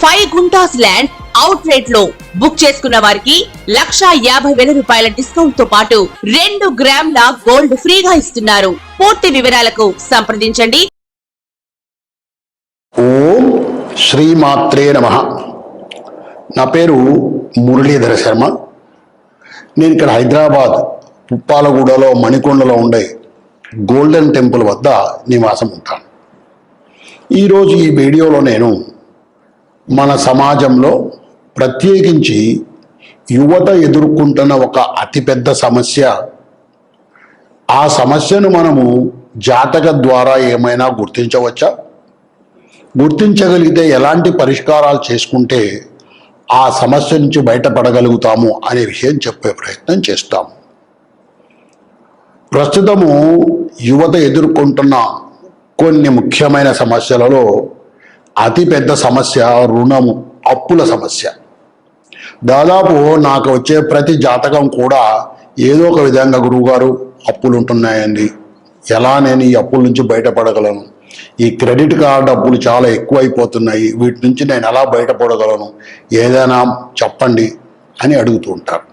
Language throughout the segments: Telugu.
ఫైవ్ గుంటాస్ ల్యాండ్ అవుట్ రేట్లో బుక్ చేసుకున్న వారికి లక్షా యాభై వేల రూపాయల డిస్కౌంట్తో పాటు రెండు గ్రాముల గోల్డ్ ఫ్రీగా ఇస్తున్నారు. పూర్తి వివరాలకు సంప్రదించండి. ఓం శ్రీమాత్రే నమ. నా పేరు మురళీధర శర్మ. నేను ఇక్కడ హైదరాబాద్ పుప్పాలగూడలో మణికొండలో ఉండే గోల్డెన్ టెంపుల్ వద్ద నివాసం ఉంటాను. ఈరోజు ఈ వీడియోలో నేను మన సమాజంలో ప్రత్యేకించి యువత ఎదుర్కొంటున్న ఒక అతిపెద్ద సమస్య. ఆ సమస్యను మనము జాతక ద్వారా ఏమైనా గుర్తించవచ్చా? గుర్తించగలిగితే ఎలాంటి పరిష్కారాలు చేసుకుంటే ఆ సమస్య నుంచి బయటపడగలుగుతాము అనే విషయం చెప్పే ప్రయత్నం చేస్తాము ప్రస్తుతము యువత ఎదుర్కొంటున్న కొన్ని ముఖ్యమైన సమస్యలలో అతిపెద్ద సమస్య రుణము అప్పుల సమస్య. దాదాపు నాకు వచ్చే ప్రతి జాతకం కూడా ఏదో ఒక విధంగా గురువుగారు అప్పులు ఉంటున్నాయండి ఎలా నేను ఈ అప్పుల నుంచి బయటపడగలను? ఈ క్రెడిట్ కార్డు అప్పులు చాలా ఎక్కువైపోతున్నాయి. వీటి నుంచి నేను ఎలా బయటపడగలను? ఏదైనా చెప్పండి అని అడుగుతూ ఉంటారు.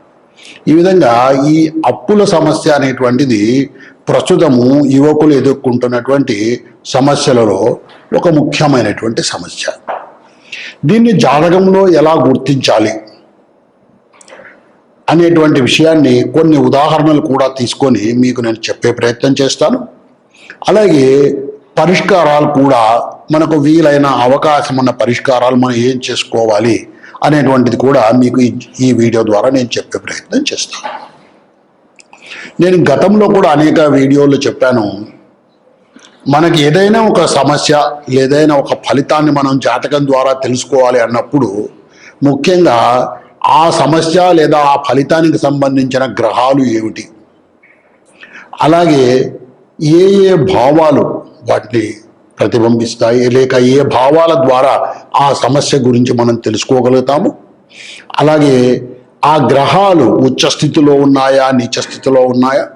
ఈ విధంగా ఈ అప్పుల సమస్య అనేటువంటిది ప్రస్తుతము యువకులు ఎదుర్కొంటున్నటువంటి సమస్యలలో ఒక ముఖ్యమైనటువంటి సమస్య. దీన్ని జాతకంలో ఎలా గుర్తించాలి అనేటువంటి విషయాన్ని కొన్ని ఉదాహరణలు కూడా తీసుకొని మీకు నేను చెప్పే ప్రయత్నం చేస్తాను. అలాగే పరిష్కారాలు కూడా మనకు వీలైన అవకాశం ఉన్న పరిష్కారాలు మనం ఏం చేసుకోవాలి అనేటువంటిది కూడా మీకు ఈ- ఈ వీడియో ద్వారా నేను చెప్పే ప్రయత్నం చేస్తాను. నేను గతంలో కూడా అనేక వీడియోలు చెప్పాను. మనకి ఏదైనా ఒక సమస్య ఏదైనా ఒక ఫలితాన్ని మనం జాతకం ద్వారా తెలుసుకోవాలి అన్నప్పుడు ముఖ్యంగా ఆ సమస్య లేదా ఆ ఫలితానికి సంబంధించిన గ్రహాలు ఏమిటి? అలాగే ఏ ఏ భావాలు వాటిని ప్రతిబింబిస్తాయి? లేక ఏ భావాల ద్వారా ఆ సమస్య గురించి మనం తెలుసుకోగలుగుతాము? అలాగే ఆ గ్రహాలు ఉచ్చ స్థితిలో ఉన్నాయా నీచ స్థితిలో ఉన్నాయా?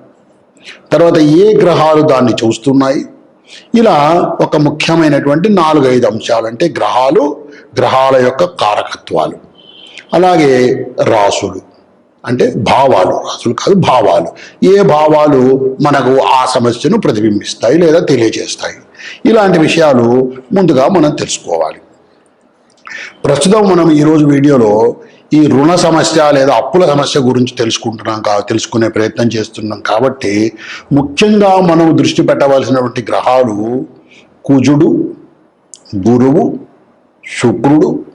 తర్వాత ఏ గ్రహాలు దాన్ని చూస్తున్నాయి? ఇలా ఒక ముఖ్యమైనటువంటి నాలుగైదు అంశాలు. అంటే గ్రహాలు గ్రహాల యొక్క కారకత్వాలు. అలాగే రాసులు. అంటే భావాలు. రాసులు కాదు భావాలు. ఏ భావాలు మనకు ఆ సమస్యను ప్రతిబింబిస్తాయి లేదా తెలియజేస్తాయి? ఇలాంటి విషయాలు ముందుగా మనం తెలుసుకోవాలి. ప్రస్తుతం మనం ఈరోజు వీడియోలో ఈ రుణ సమస్య లేదా అప్పుల సమస్య గురించి తెలుసుకుంటున్నాం కా తెలుసుకునే ప్రయత్నం చేస్తున్నాం కాబట్టి ముఖ్యంగా మనం దృష్టి పెట్టవలసినటువంటి గ్రహాలు కుజుడు గురువు శుక్రుడు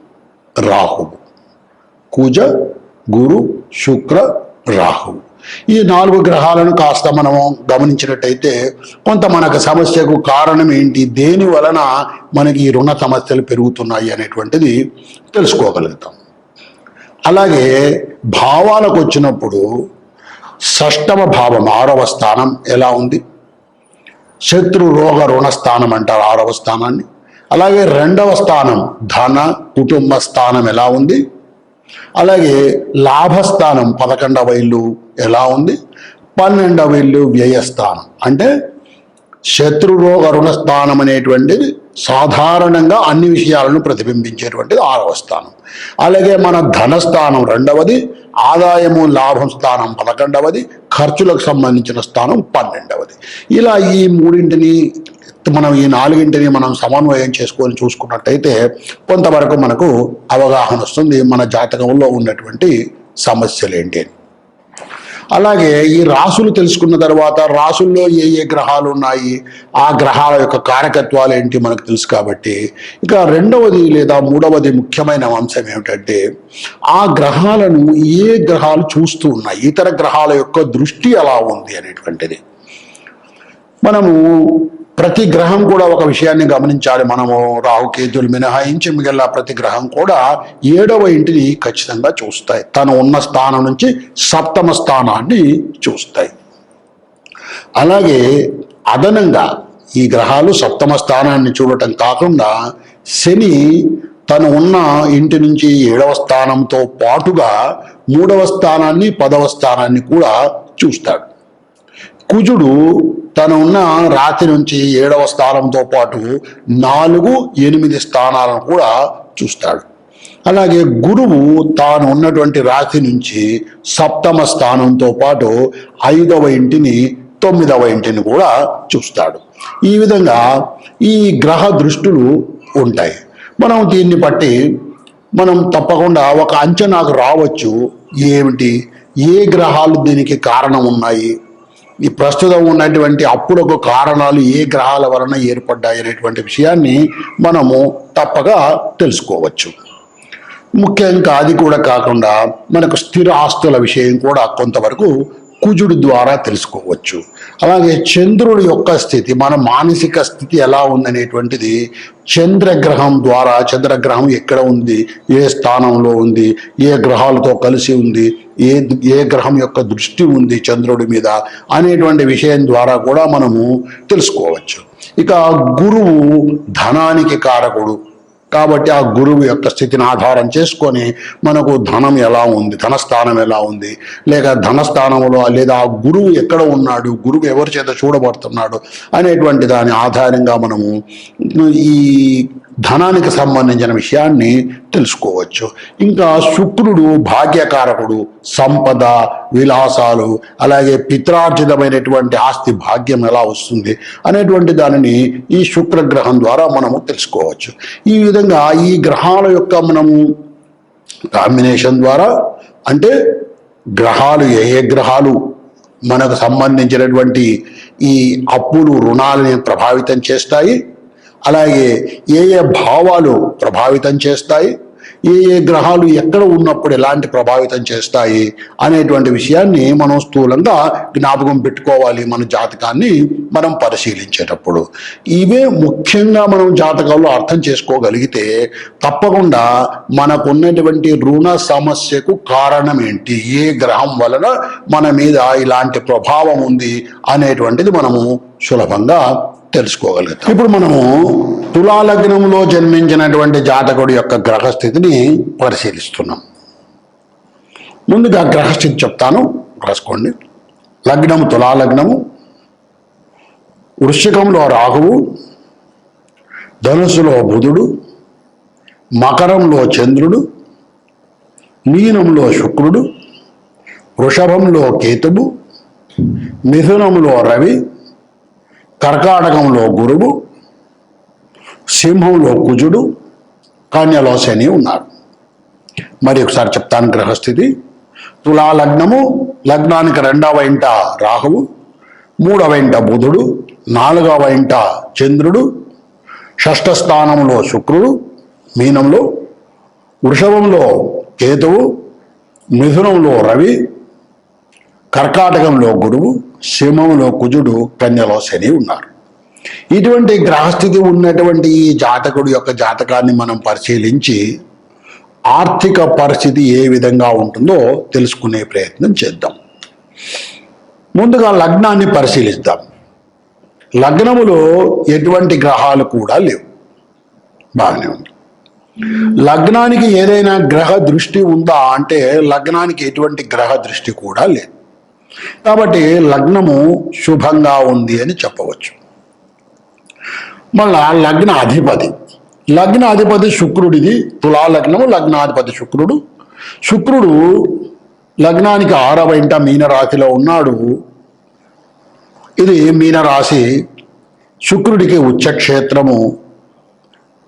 రాహువు. కుజ గురు శుక్ర రాహు ఈ నాలుగు గ్రహాలను కాస్త మనము గమనించినట్టయితే కొంత మనకు సమస్యకు కారణం ఏంటి? దేని వలన మనకి ఈ రుణ సమస్యలు పెరుగుతున్నాయి అనేటువంటిది తెలుసుకోగలుగుతాం. అలాగే భావాలకు వచ్చినప్పుడు షష్టమ భావం ఆరవ స్థానం ఎలా ఉంది? శత్రు రోగ రుణ స్థానం అంటారు ఆరవ స్థానాన్ని. అలాగే రెండవ స్థానం ధన కుటుంబ స్థానం ఎలా ఉంది? అలాగే లాభస్థానం పదకొండవ ఇల్లు ఎలా ఉంది? పన్నెండవ ఇల్లు వ్యయస్థానం అంటే శత్రురోగ రుణస్థానం అనేటువంటిది సాధారణంగా అన్ని విషయాలను ప్రతిబింబించేటువంటిది ఆరవ స్థానం. అలాగే మన ధనస్థానం రెండవది ఆదాయము లాభం స్థానం పదకొండవది ఖర్చులకు సంబంధించిన స్థానం పన్నెండవది. ఇలా ఈ మూడింటిని మనం ఈ నాలుగింటిని మనం సమన్వయం చేసుకొని చూసుకున్నట్టయితే కొంతవరకు మనకు అవగాహన వస్తుంది మన జాతకంలో ఉన్నటువంటి సమస్యలు ఏంటి అని. అలాగే ఈ రాసులు తెలుసుకున్న తర్వాత రాసుల్లో ఏ ఏ గ్రహాలు ఉన్నాయి ఆ గ్రహాల యొక్క కారకత్వాలు ఏంటి మనకు తెలుసు కాబట్టి. ఇక రెండవది లేదా మూడవది ముఖ్యమైన అంశం ఏమిటంటే ఆ గ్రహాలను ఏ గ్రహాలు చూస్తూ ఉన్నాయి ఇతర గ్రహాల యొక్క దృష్టి ఎలా ఉంది అనేటువంటిది. మనము ప్రతి గ్రహం కూడా ఒక విషయాన్ని గమనించాలి. మనము రాహుకేతులు మినహాయించి మిగిలిన ప్రతి గ్రహం కూడా ఏడవ ఇంటిని ఖచ్చితంగా చూస్తాయి. తను ఉన్న స్థానం నుంచి సప్తమ స్థానాన్ని చూస్తాయి. అలాగే అదనంగా ఈ గ్రహాలు సప్తమ స్థానాన్ని చూడటం కాకుండా శని తను ఉన్న ఇంటి నుంచి ఏడవ స్థానంతో పాటుగా మూడవ స్థానాన్ని పదవ స్థానాన్ని కూడా చూస్తాడు. కుజుడు తను ఉన్న రాతి నుంచి ఏడవ స్థానంతో పాటు నాలుగు ఎనిమిది స్థానాలను కూడా చూస్తాడు. అలాగే గురువు తాను ఉన్నటువంటి రాశి నుంచి సప్తమ స్థానంతో పాటు ఐదవ ఇంటిని తొమ్మిదవ ఇంటిని కూడా చూస్తాడు. ఈ విధంగా ఈ గ్రహ దృష్టులు ఉంటాయి. మనం దీన్ని బట్టి మనం తప్పకుండా ఒక అంచనాకు రావచ్చు. ఏమిటి? ఏ గ్రహాలు దీనికి కారణం ఉన్నాయి? ఈ ప్రస్తుతం ఉన్నటువంటి అప్పులకు కారణాలు ఏ గ్రహాల వలన ఏర్పడ్డాయి అనేటువంటి విషయాన్ని మనము తప్పగా తెలుసుకోవచ్చు. ముఖ్యంగా అది కూడా కాకుండా మనకు స్థిర ఆస్తుల విషయం కూడా కొంతవరకు కుజుడు ద్వారా తెలుసుకోవచ్చు. అలాగే చంద్రుడి యొక్క స్థితి మన మానసిక స్థితి ఎలా ఉందనేటువంటిది చంద్రగ్రహం ద్వారా చంద్రగ్రహం ఎక్కడ ఉంది ఏ స్థానంలో ఉంది ఏ గ్రహాలతో కలిసి ఉంది ఏ ఏ గ్రహం యొక్క దృష్టి ఉంది చంద్రుడి మీద అనేటువంటి విషయం ద్వారా కూడా మనము తెలుసుకోవచ్చు. ఇక గురువు ధనానికి కారకుడు. కాబట్టి ఆ గురువు యొక్క స్థితిని ఆధారం చేసుకొని మనకు ధనం ఎలా ఉంది ధనస్థానం ఎలా ఉంది లేక ధనస్థానంలో లేదా ఆ గురువు ఎక్కడ ఉన్నాడు గురువు ఎవరి చేత చూడబడుతున్నాడు అనేటువంటి దాని ఆధారంగా మనము ఈ ధనానికి సంబంధించిన విషయాన్ని తెలుసుకోవచ్చు. ఇంకా శుక్రుడు భాగ్యకారకుడు సంపద విలాసాలు అలాగే పిత్రార్జితమైనటువంటి ఆస్తి భాగ్యం ఎలా వస్తుంది అనేటువంటి దానిని ఈ శుక్రగ్రహం ద్వారా మనము తెలుసుకోవచ్చు. ఈ విధంగా ఈ గ్రహాల యొక్క మనము కాంబినేషన్ ద్వారా అంటే గ్రహాలు ఏ ఏ గ్రహాలు మనకు సంబంధించినటువంటి ఈ అప్పులు రుణాలని ప్రభావితం చేస్తాయి. అలాగే ఏ ఏ భావాలు ప్రభావితం చేస్తాయి? ఏ ఏ గ్రహాలు ఎక్కడ ఉన్నప్పుడు ఎలాంటి ప్రభావితం చేస్తాయి? అనేటువంటి విషయాన్ని మనం స్థూలంగా జ్ఞాపకం పెట్టుకోవాలి మన జాతకాన్ని మనం పరిశీలించేటప్పుడు. ఇవే ముఖ్యంగా మనం జాతకాల్లో అర్థం చేసుకోగలిగితే తప్పకుండా మనకున్నటువంటి రుణ సమస్యకు కారణం ఏంటి? ఏ గ్రహం వలన మన మీద ఇలాంటి ప్రభావం ఉంది? అనేటువంటిది మనము సులభంగా తెలుసుకోగలుగుతాం. ఇప్పుడు మనము తులాలగ్నంలో జన్మించినటువంటి జాతకుడి యొక్క గ్రహస్థితిని పరిశీలిస్తున్నాం. ముందుగా గ్రహస్థితి చెప్తాను రాసుకోండి. లగ్నము తులాలగ్నము వృశ్చికంలో రాహువు ధనుసులో బుధుడు మకరంలో చంద్రుడు మీనంలో శుక్రుడు వృషభంలో కేతువు మిథునంలో రవి కర్కాటకంలో గురువు సింహంలో కుజుడు కన్యలో శని ఉన్నారు మరి ఒకసారి చెప్తాను గ్రహస్థితి. తులా లగ్నము లగ్నానికి రెండవ ఇంట రాహువు మూడవ ఇంట బుధుడు నాలుగవ ఇంట చంద్రుడు షష్ఠ స్థానంలో శుక్రుడు మీనంలో వృషభంలో కేతువు మిథునంలో రవి కర్కాటకంలో గురువు సింహంలో కుజుడు కన్యలో శని ఉన్నారు. ఇటువంటి గ్రహస్థితి ఉన్నటువంటి ఈ జాతకుడు యొక్క జాతకాన్ని మనం పరిశీలించి ఆర్థిక పరిస్థితి ఏ విధంగా ఉంటుందో తెలుసుకునే ప్రయత్నం చేద్దాం. ముందుగా లగ్నాన్ని పరిశీలిద్దాం. లగ్నములో ఎటువంటి గ్రహాలు కూడా లేవు. బాగానే ఉంది. లగ్నానికి ఏదైనా గ్రహ దృష్టి ఉందా అంటే లగ్నానికి ఎటువంటి గ్రహ దృష్టి కూడా లేదు. కాబట్టి లగ్నము శుభంగా ఉంది అని చెప్పవచ్చు. మళ్ళా లగ్న అధిపతి లగ్న అధిపతి శుక్రుడిది. తులా లగ్నము లగ్నాధిపతి శుక్రుడు. శుక్రుడు లగ్నానికి ఆరవ ఇంట మీనరాశిలో ఉన్నాడు. ఇది మీనరాశి శుక్రుడికి ఉచ్చక్షేత్రము.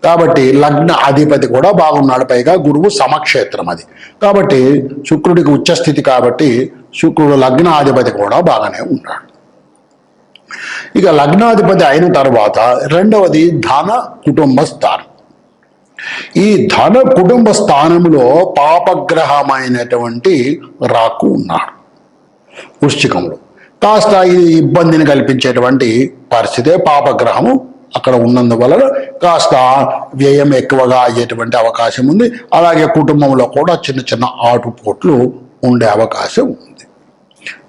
కాబట్టి లగ్న అధిపతి కూడా బాగున్నాడు. పైగా గురువు సమక్షేత్రం అది కాబట్టి శుక్రుడికి ఉచ్చస్థితి కాబట్టి శుక్రుడు లగ్నాధిపతి కూడా బాగానే ఉన్నాడు. ఇక లగ్నాధిపతి అయిన తర్వాత రెండవది ధన కుటుంబ స్థానం ఈ ధన కుటుంబ స్థానంలో పాపగ్రహమైనటువంటి రాకు ఉన్నాడు. వృశ్చికంలో కాస్త ఇది ఇబ్బందిని కల్పించేటువంటి పరిస్థితే పాపగ్రహము అక్కడ ఉన్నందువలన కాస్త వ్యయం ఎక్కువగా అయ్యేటువంటి అవకాశం ఉంది. అలాగే కుటుంబంలో కూడా చిన్న చిన్న ఆటుపోట్లు ఉండే అవకాశం ఉంది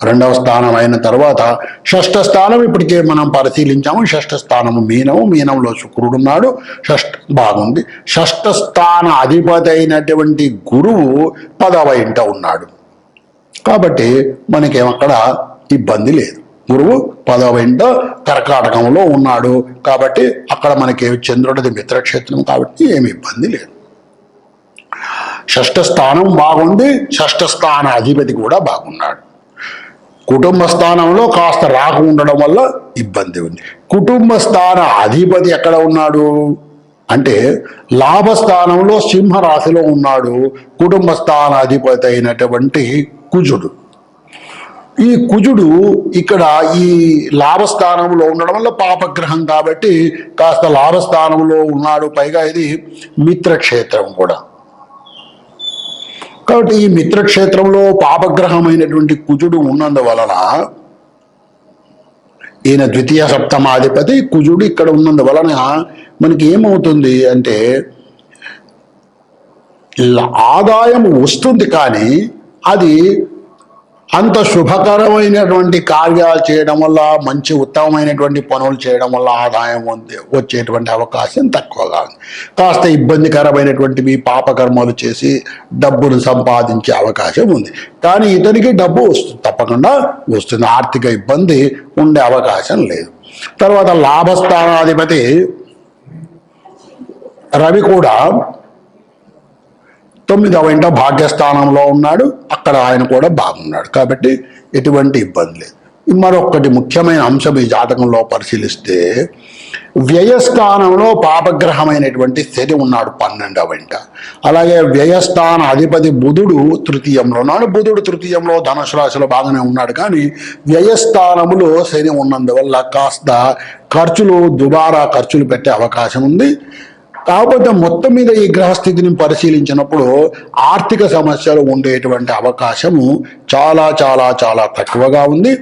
రెండవ స్థానం అయిన తర్వాత షష్ఠ స్థానం ఇప్పటికే మనం పరిశీలించాము. షష్ఠ స్థానము మీనము. మీనంలో శుక్రుడు ఉన్నాడు. షష్ఠ బాగుంది. షష్ఠ స్థాన అధిపతి అయినటువంటి గురువు పదవ ఇంట ఉన్నాడు. కాబట్టి మనకేం అక్కడ ఇబ్బంది లేదు. గురువు పదవ ఇంట కర్కాటకంలో ఉన్నాడు. కాబట్టి అక్కడ మనకి చంద్రుడిది మిత్రక్షేత్రం కాబట్టి ఏమి ఇబ్బంది లేదు. షష్ఠ స్థానం బాగుంది. షష్ఠ స్థాన అధిపతి కూడా బాగున్నాడు. కుటుంబ స్థానంలో కాస్త రాకు ఉండడం వల్ల ఇబ్బంది ఉంది. కుటుంబ స్థాన అధిపతి ఎక్కడ ఉన్నాడు? అంటే లాభస్థానంలో సింహరాశిలో ఉన్నాడు కుటుంబ స్థాన అధిపతి అయినటువంటి కుజుడు. ఈ కుజుడు ఇక్కడ ఈ లాభస్థానంలో ఉండడం వల్ల పాపగ్రహం కాబట్టి కాస్త లాభస్థానంలో ఉన్నాడు. పైగా ఇది మిత్రక్షేత్రం కూడా. కాబట్టి ఈ మిత్రక్షేత్రంలో పాపగ్రహమైనటువంటి కుజుడు ఉన్నందువలన ఈయన ద్వితీయ సప్తమాధిపతి కుజుడు ఇక్కడ ఉన్నందువలన మనకి ఏమవుతుంది అంటే ఆదాయం వస్తుంది కానీ అది అంత శుభకరమైనటువంటి కార్యాలు చేయడం వల్ల మంచి ఉత్తమమైనటువంటి పనులు చేయడం వల్ల ఆదాయం ఉంది- వచ్చేటువంటి అవకాశం తక్కువగా ఉంది. కాస్త ఇబ్బందికరమైనటువంటివి పాపకర్మలు చేసి డబ్బును సంపాదించే అవకాశం ఉంది. కానీ ఇతనికి డబ్బు వస్తుంది తప్పకుండా వస్తుంది. ఆర్థిక ఇబ్బంది ఉండే అవకాశం లేదు. తర్వాత లాభస్థానాధిపతి రవి కూడా తొమ్మిదవ ఇంట భాగ్యస్థానంలో ఉన్నాడు. అక్కడ ఆయన కూడా బాగున్నాడు. కాబట్టి ఎటువంటి ఇబ్బంది లేదు. మరొకటి ముఖ్యమైన అంశం ఈ జాతకంలో పరిశీలిస్తే వ్యయస్థానంలో పాపగ్రహమైనటువంటి శని ఉన్నాడు పన్నెండవ ఇంట. అలాగే వ్యయస్థాన అధిపతి బుధుడు తృతీయంలో ఉన్నాడు. బుధుడు తృతీయంలో ధనుసు రాశిలో బాగానే ఉన్నాడు. కానీ వ్యయస్థానములో శని ఉన్నందువల్ల కాస్త ఖర్చులు దుబారా ఖర్చులు పెట్టే అవకాశం ఉంది. కాకపోతే మొత్తం మీద ఈ గ్రహస్థితిని పరిశీలించినప్పుడు ఆర్థిక సమస్యలు ఉండేటువంటి అవకాశము చాలా చాలా చాలా తక్కువగా ఉంది.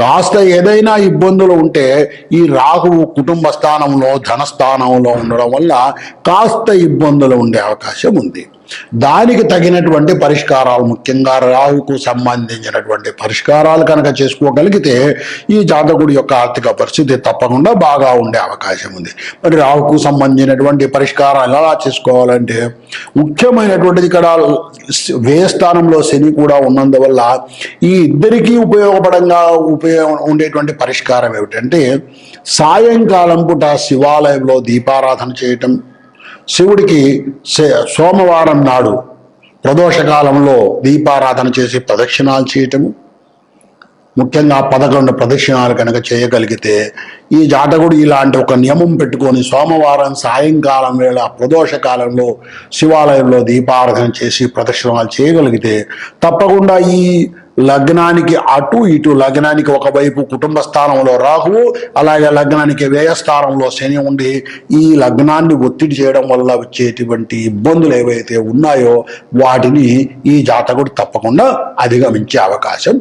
కాస్త ఏదైనా ఇబ్బందులు ఉంటే ఈ రాహువు కుటుంబ స్థానంలో ధనస్థానంలో ఉండడం వల్ల కాస్త ఇబ్బందులు ఉండే అవకాశం ఉంది. దానికి తగినటువంటి పరిష్కారాలు ముఖ్యంగా రాహుకు సంబంధించినటువంటి పరిష్కారాలు కనుక చేసుకోగలిగితే ఈ జాతకుడి యొక్క ఆర్థిక పరిస్థితి తప్పకుండా బాగా ఉండే అవకాశం ఉంది. మరి రాహుకు సంబంధించినటువంటి పరిష్కారాలు ఎలా చేసుకోవాలంటే ముఖ్యమైనటువంటిది ఇక్కడ వ్యయ స్థానంలో శని కూడా ఉన్నందువల్ల ఈ ఇద్దరికీ ఉపయోగపడంగా ఉపయోగం ఉండేటువంటి పరిష్కారం ఏమిటంటే సాయంకాలం పూట శివాలయంలో దీపారాధన చేయటం శివుడికి సే- సోమవారం నాడు ప్రదోషకాలంలో దీపారాధన చేసి ప్రదక్షిణాలు చేయటము. ముఖ్యంగా పదకొండు ప్రదక్షిణాలు కనుక చేయగలిగితే ఈ జాతకుడు ఇలాంటి ఒక నియమం పెట్టుకొని సోమవారం సాయంకాలం వేళ ప్రదోష కాలంలో శివాలయంలో దీపారాధన చేసి ప్రదక్షిణాలు చేయగలిగితే తప్పకుండా ఈ లగ్నానికి అటు ఇటు లగ్నానికి ఒకవైపు కుటుంబ స్థానంలో రాహువు అలాగే లగ్నానికి వ్యయస్థానంలో శని ఉండి ఈ లగ్నాన్ని ఒత్తిడి చేయడం వల్ల వచ్చేటువంటి ఇబ్బందులు ఏవైతే ఉన్నాయో వాటిని ఈ జాతకుడు తప్పకుండా అధిగమించే అవకాశం